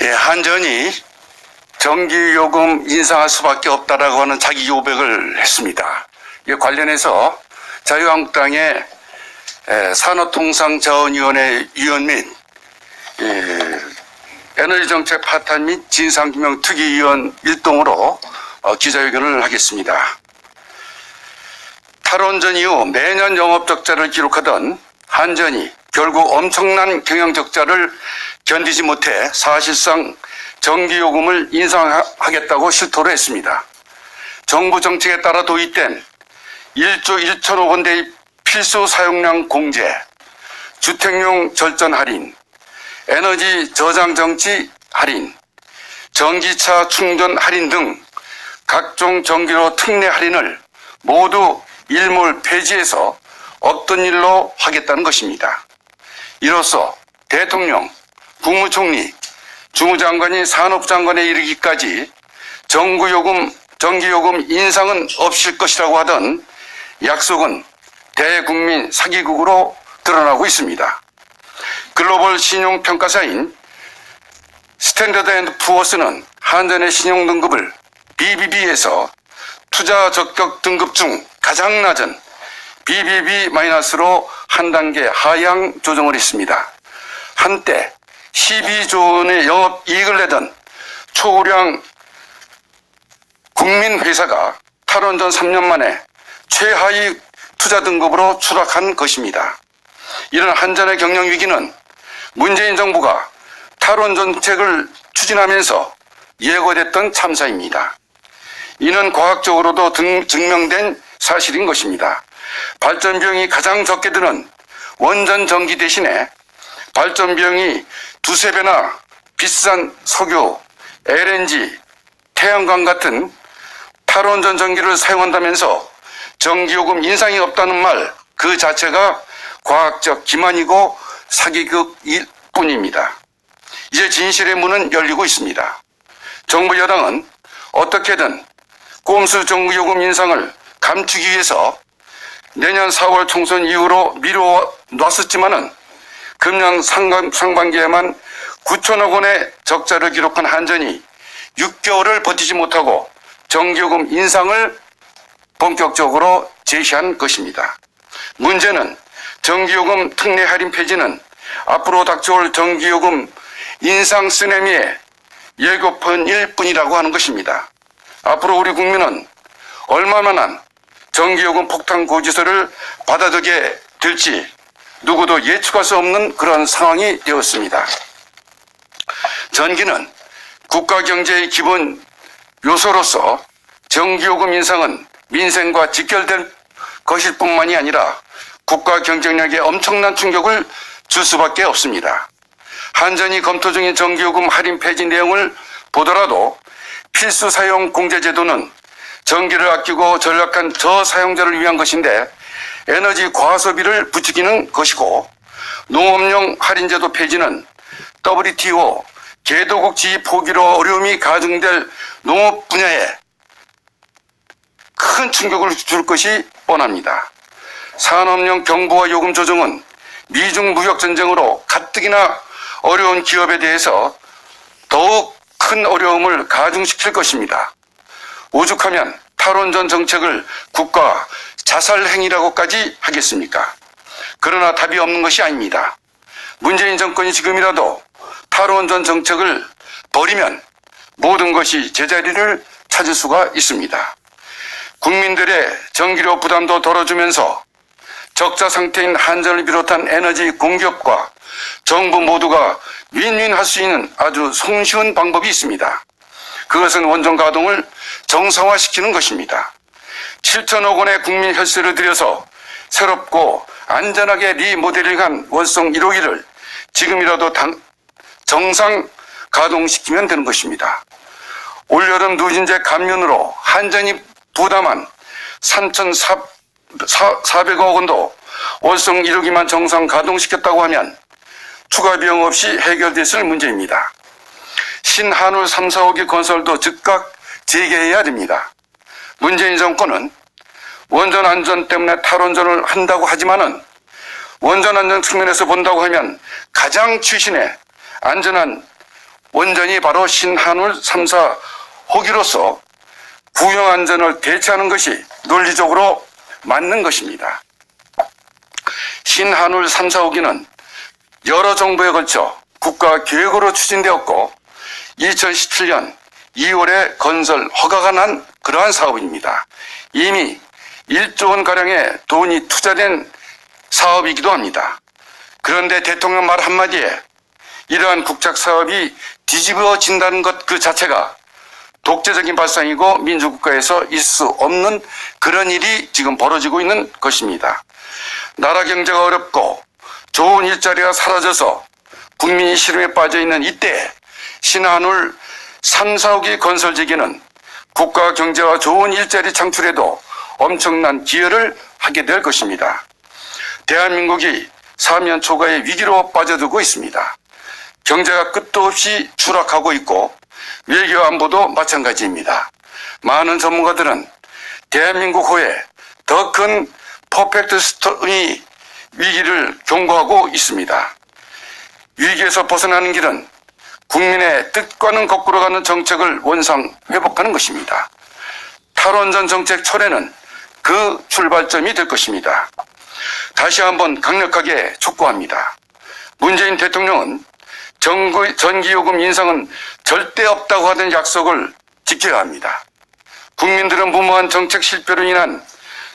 예, 한전이 전기요금 인상할 수밖에 없다라고 하는 자기 요백을 했습니다. 이에 관련해서 자유한국당의 에, 산업통상자원위원회 위원 및 예, 에너지정책 파탄 및 진상규명 특위위원 일동으로 어, 기자회견을 하겠습니다. 탈원전 이후 매년 영업적자를 기록하던 한전이 결국 엄청난 경영적자를 견디지 못해 사실상 전기요금을 인상하겠다고 실토를 했습니다. 정부 정책에 따라 도입된 1조 1천억 원대의 필수 사용량 공제, 주택용 절전 할인, 에너지 저장 정치 할인, 전기차 충전 할인 등 각종 전기료 특례 할인을 모두 일몰 폐지해서 없던 일로 하겠다는 것입니다. 이로써 대통령, 국무총리, 주무장관이 산업장관에 이르기까지 정부요금, 전기요금 인상은 없을 것이라고 하던 약속은 대국민 사기극으로 드러나고 있습니다. 글로벌 신용평가사인 스탠더드 앤드 푸어스는 한전의 신용 등급을 BBB에서 투자 적격 등급 중 가장 낮은 BBB-로 한 단계 하향 조정을 했습니다. 한때 12조 원의 영업 이익을 내던 초우량 국민 회사가 탈원전 3년 만에 최하위 투자 등급으로 추락한 것입니다. 이런 한전의 경영 위기는 문재인 정부가 탈원전 정책을 추진하면서 예고됐던 참사입니다. 이는 과학적으로도 등- 증명된 사실인 것입니다. 발전 비용이 가장 적게 드는 원전 전기 대신에 발전 비용이 두세 배나 비싼 석유, LNG, 태양광 같은 탈원전 전기를 사용한다면서 전기요금 인상이 없다는 말 그 자체가 과학적 기만이고 사기극일 뿐입니다. 이제 진실의 문은 열리고 있습니다. 정부 여당은 어떻게든 꼼수 전기요금 인상을 감추기 위해서 내년 4월 총선 이후로 미뤄 놨었지만은 금년 상반- 상반기에만 9천억 원의 적자를 기록한 한전이 6개월을 버티지 못하고 전기요금 인상을 본격적으로 제시한 것입니다. 문제는 전기요금 특례 할인 폐지는 앞으로 닥쳐올 전기요금 인상 쓰레미의 예고편일 뿐이라고 하는 것입니다. 앞으로 우리 국민은 얼마만한 전기요금 폭탄 고지서를 받아들게 될지 누구도 예측할 수 없는 그런 상황이 되었습니다. 전기는 국가 경제의 기본 요소로서 전기요금 인상은 민생과 직결될 것일 뿐만이 아니라 국가 경쟁력에 엄청난 충격을 줄 수밖에 없습니다. 한전이 검토 중인 전기요금 할인 폐지 내용을 보더라도 필수 사용 공제 제도는 전기를 아끼고 전략한 저사용자를 위한 것인데 에너지 과소비를 부추기는 것이고 농업용 할인제도 폐지는 WTO 개도국 지위 포기로 어려움이 가중될 농업 분야에 큰 충격을 줄 것이 뻔합니다. 산업용 경부와 요금 조정은 미중 무역 전쟁으로 가뜩이나 어려운 기업에 대해서 더욱 큰 어려움을 가중시킬 것입니다. 오죽하면 탈원전 정책을 국가 자살 행위라고까지 하겠습니까? 그러나 답이 없는 것이 아닙니다. 문재인 정권이 지금이라도 탈원전 정책을 버리면 모든 것이 제자리를 찾을 수가 있습니다. 국민들의 전기료 부담도 덜어주면서 적자 상태인 한전을 비롯한 에너지 공기업과 정부 모두가 윈윈할 수 있는 아주 손쉬운 방법이 있습니다. 그것은 원전 가동을 정상화시키는 것입니다. 7천억 원의 국민 혈세를 들여서 새롭고 안전하게 리모델링한 원성 1호기를 지금이라도 당- 정상 가동시키면 되는 것입니다. 올여름 누진제 감면으로 한전이 부담한 3,400억 원도 월성 1호기만 정상 가동시켰다고 하면 추가 비용 없이 해결됐을 문제입니다. 신 한울 3, 4호기 건설도 즉각 재개해야 됩니다. 문재인 정권은 원전 안전 때문에 탈원전을 한다고 하지만은 원전 안전 측면에서 본다고 하면 가장 최신의 안전한 원전이 바로 신한울 3사 호기로서 구형 안전을 대체하는 것이 논리적으로 맞는 것입니다. 신한울 3사 호기는 여러 정부에 걸쳐 국가 계획으로 추진되었고 2017년 2월에 건설 허가가 난 그러한 사업입니다. 이미 1조 원 가량의 돈이 투자된 사업이기도 합니다. 그런데 대통령 말 한마디에 이러한 국책 사업이 뒤집어진다는 것 그 자체가 독재적인 발상이고 민주국가에서 있을 수 없는 그런 일이 지금 벌어지고 있는 것입니다. 나라 경제가 어렵고 좋은 일자리가 사라져서 국민이 시름에 빠져 있는 이때 신한울 3, 4호기 건설 재개는 국가 경제와 좋은 일자리 창출에도 엄청난 기여를 하게 될 것입니다. 대한민국이 사면 초과의 위기로 빠져들고 있습니다. 경제가 끝도 없이 추락하고 있고 외교 안보도 마찬가지입니다. 많은 전문가들은 대한민국 후에 더 큰 퍼펙트 스토리 위기를 경고하고 있습니다. 위기에서 벗어나는 길은 국민의 뜻과는 거꾸로 가는 정책을 원상 회복하는 것입니다. 탈원전 정책 철회는 그 출발점이 될 것입니다. 다시 한번 강력하게 촉구합니다. 문재인 대통령은 정부, 전기요금 인상은 절대 없다고 하던 약속을 지켜야 합니다. 국민들은 무모한 정책 실패로 인한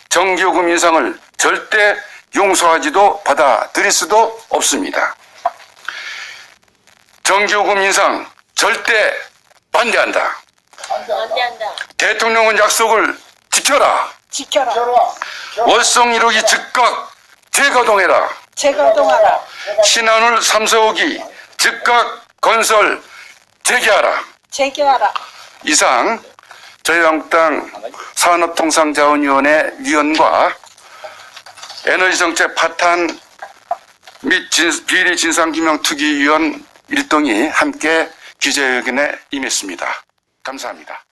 전기요금 인상을 절대 용서하지도 받아들일 수도 없습니다. 전기요금 인상 절대 반대한다. 반대한다. 대통령은 약속을 지켜라. 지켜라. 월성 1호기 즉각 재가동해라. 재가동하라. 신한울 3서호기 즉각 건설 재개하라. 재개하라. 이상 자유한국당 산업통상자원위원회 위원과 에너지정책 파탄 및 진- 비리 진상규명 특위위원 일동이 함께 기자회견에 임했습니다. 감사합니다.